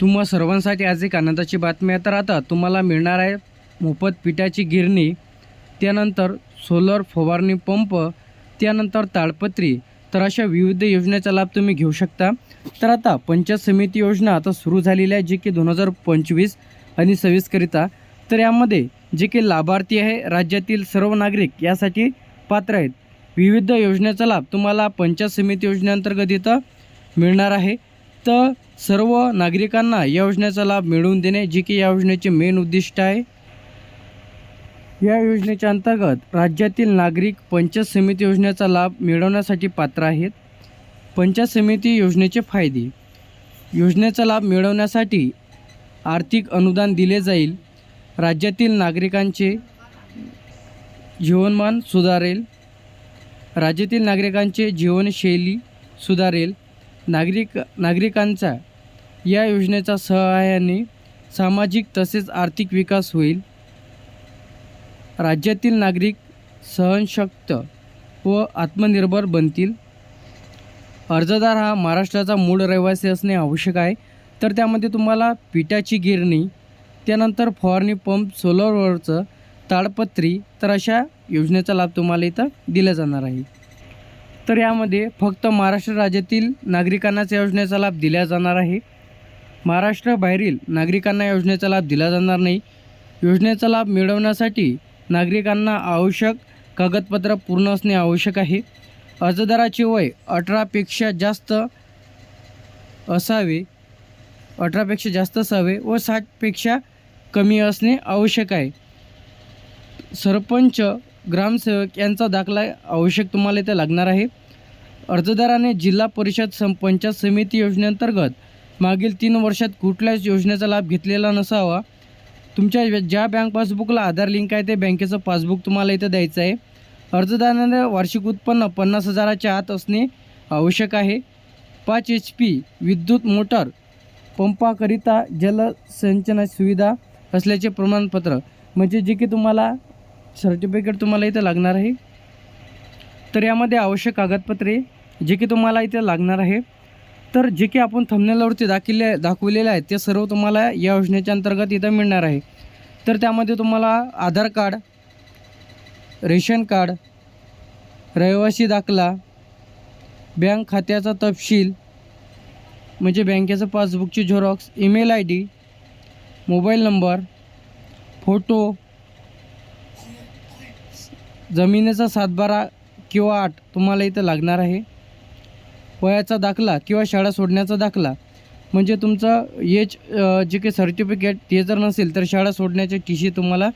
तुम्हा सर्वांसाठी आज एक आनंदाची बातमी आहे. तर आता तुम्हाला मिळणार आहे मोफत पिठाची गिरणी त्यानंतर सोलर फवारणी पंप त्यानंतर ताडपत्री. तर अशा विविध योजनेचा लाभ तुम्ही घेऊ शकता. तर आता पंचायत समिती योजना आता सुरू झालेली आहे जी की दोन हजार पंचवीस आणि सव्वीसकरिता. तर यामध्ये जे की लाभार्थी आहे राज्यातील सर्व नागरिक यासाठी पात्र आहेत. विविध योजनेचा लाभ तुम्हाला पंचायत समिती योजनेअंतर्गत इथं मिळणार आहे. तर सर्व नागरिकांना या योजनेचा लाभ मिळवून देणे जी की या योजनेचे मेन उद्दिष्ट आहे. या योजनेच्या अंतर्गत राज्यातील नागरिक पंचायत समिती योजनेचा लाभ मिळवण्यासाठी पात्र आहेत. पंचायत समिती योजनेचे फायदे. योजनेचा लाभ मिळवण्यासाठी आर्थिक अनुदान दिले जाईल. राज्यातील नागरिकांचे जीवनमान सुधारेल. राज्यातील नागरिकांचे जीवनशैली सुधारेल. नागरिक नागरिकांचा या योजनेच्या सहाय्याने सामाजिक तसेच आर्थिक विकास होईल. राज्यातील नागरिक सहनशक्त व आत्मनिर्भर बनतील. अर्जदार हा महाराष्ट्राचा मूळ रहिवासी असणे आवश्यक आहे. तर त्यामध्ये तुम्हाला पिठाची गिरणी त्यानंतर फवारणी पंप सोलरवरचं ताडपत्री तर अशा योजनेचा लाभ तुम्हाला इथं दिला जाणार आहे. तर यामध्ये फक्त महाराष्ट्र राज्यातील नागरिकांनाच या योजनेचा लाभ दिला जाणार आहे. महाराष्ट्राबाहेरील नागरिकांना योजनेचा लाभ दिला जाणार नाही. योजनेचा लाभ मिळवण्यासाठी नागरिकांना आवश्यक कागदपत्र पूर्ण असणे आवश्यक आहे. अर्जदाराचे वय अठरापेक्षा जास्त असावे अठरापेक्षा जास्त असावे व साठपेक्षा कमी असणे आवश्यक आहे. सरपंच ग्रामसेवक यांचा दाखला आवश्यक तुम्हाला इथे लागणार आहे. अर्जदाराने जिल्हा परिषद सं पंचायत समिती योजनेअंतर्गत मागील तीन वर्षात कुठल्याच योजनेचा लाभ घेतलेला नसावा. तुमच्या ज्या बँक पासबुकला आधार लिंक आहे ते बँकेचं पासबुक तुम्हाला इथं द्यायचं आहे. अर्जदाराने वार्षिक उत्पन्न पन्नास हजाराच्या आत असणे आवश्यक आहे. पाच एच पी विद्युत मोटर पंपाकरिता जलसंचना सुविधा असल्याचे प्रमाणपत्र म्हणजे जे की तुम्हाला सर्टिफिकेट तुम्हाला इथं लागणार आहे. तर यामध्ये आवश्यक कागदपत्रे जे की तुम्हाला इथे लागणार आहे. तर जे की आपण थंबनेलवरती दाखिले दाखवलेले आहेत ते सर्व तुम्हाला या योजनेच्या अंतर्गत इथं मिळणार आहे. तर त्यामध्ये तुम्हाला आधार कार्ड रेशन कार्ड रहिवासी दाखला बँक खात्याचा तपशील म्हणजे बँकेचं पासबुकची xerox email I D mobile number photo जमिनीचा सातबारा किंवा आठ तुम्हाला इथं लागणार आहे. वयाचा दाखला किंवा शाळा सोडण्याचा दाखला म्हणजे तुमचं एज जे काही सर्टिफिकेट ते जर नसेल तर शाळा सोडण्याची टी सी तुम्हाला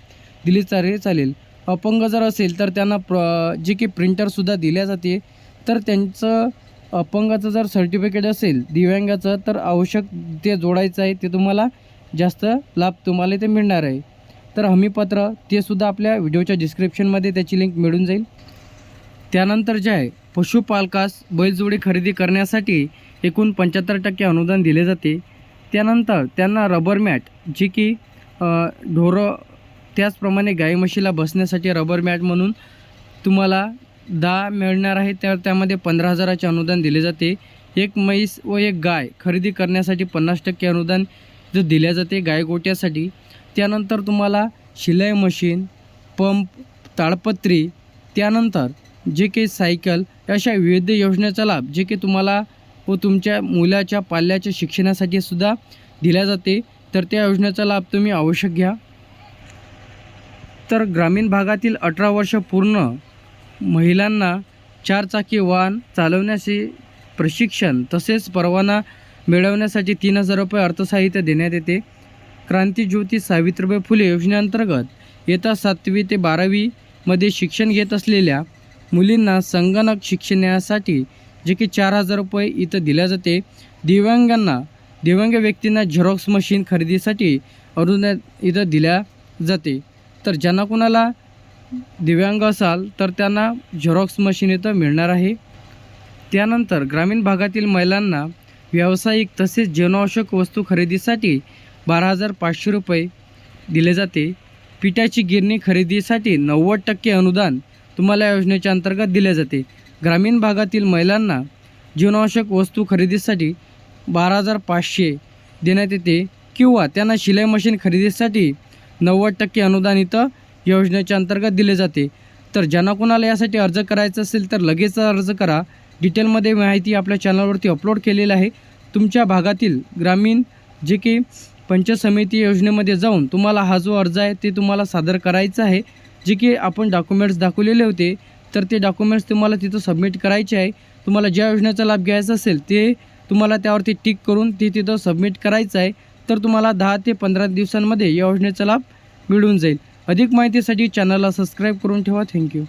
दिली चालेल चालेल. अपंग जर असेल तर त्यांना प्र जे की प्रिंटरसुद्धा दिल्या जाते. तर त्यांचं अपंगाचं जर सर्टिफिकेट असेल दिव्यांगाचं तर आवश्यक ते जोडायचं आहे ते तुम्हाला जास्त लाभ तुम्हाला इथे मिळणार आहे. तर हमीपत्र ते सुद्धा आपल्या व्हिडिओच्या डिस्क्रिप्शनमध्ये त्याची लिंक मिळून जाईल. त्यानंतर जे आहे पशुपालकास बैलजोडी खरेदी करण्यासाठी एकूण पंच्याहत्तर टक्के अनुदान दिले जाते. त्यानंतर त्यांना रबर मॅट जी की ढोरं त्याचप्रमाणे गाई म्हशीला बसण्यासाठी रबर मॅट म्हणून तुम्हाला दहा मिळणार आहे त्या त्यामध्ये पंधरा हजाराचे अनुदान दिले जाते. एक म्हैस व एक गाय खरेदी करण्यासाठी पन्नास टक्के अनुदान जो दिले जाते गाय गोट्यासाठी त्यानंतर तुम्हाला शिलाई मशीन पंप ताडपत्री त्यानंतर जे काही सायकल अशा विविध योजनेचा लाभ जे की तुम्हाला व तुमच्या मुलाच्या पाल्याच्या शिक्षणासाठी सुद्धा दिल्या जाते. तर त्या योजनेचा लाभ तुम्ही आवश्यक घ्या. तर ग्रामीण भागातील अठरा वर्ष पूर्ण महिलांना चारचाकी वाहन चालवण्याचे प्रशिक्षण तसेच परवाना मिळवण्यासाठी तीन हजार रुपये अर्थसाहित्य देण्यात येते. क्रांतीज्योती सावित्रीबाई फुले योजनेअंतर्गत येत्या सातवी ते बारावीमध्ये शिक्षण घेत असलेल्या मुलींना संगणक शिक्षणासाठी जे की चार हजार रुपये इथं दिल्या जाते दिव्यांगांना दिव्यांग व्यक्तींना झेरॉक्स मशीन खरेदीसाठी अनुदान इथं दिल्या जाते. तर ज्यांना कोणाला दिव्यांग असाल तर त्यांना झेरॉक्स मशीन इथं मिळणार आहे. त्यानंतर ग्रामीण भागातील महिलांना व्यावसायिक तसेच जीवनावश्यक वस्तू खरेदीसाठी बारा हजार पाचशे रुपये दिले जाते. पिठाची गिरणी खरेदीसाठी नव्वद टक्के अनुदान तुम्हाला या योजनेच्या अंतर्गत दिले जाते. ग्रामीण भागातील महिलांना जीवनावश्यक वस्तू खरेदीसाठी बारा हजार पाचशे देण्यात येते किंवा त्यांना शिलाई मशीन खरेदीसाठी नव्वद टक्के अनुदान इथं योजनेच्या अंतर्गत दिले जाते. तर ज्यांना कोणाला यासाठी अर्ज करायचा असेल तर लगेच अर्ज करा. डिटेलमध्ये माहिती आपल्या चॅनलवरती अपलोड केलेली आहे. तुमच्या भागातील ग्रामीण जे की पंचायत समिती योजनेमध्ये जाऊन तुम्हाला हा जो अर्ज आहे ते तुम्हाला सादर करायचा आहे. जे की आपण डॉक्युमेंट्स दाखवलेले होते तर ते डॉक्युमेंट्स तुम्हाला तिथं सबमिट करायचे आहे. तुम्हाला ज्या योजनेचा लाभ घ्यायचा असेल ते तुम्हाला त्यावरती टिक करून ते तिथं सबमिट करायचं आहे. तर तुम्हाला दहा ते पंधरा दिवसांमध्ये या योजनेचा लाभ मिळून जाईल. अधिक माहितीसाठी चॅनलला सबस्क्राईब करून ठेवा. थँक्यू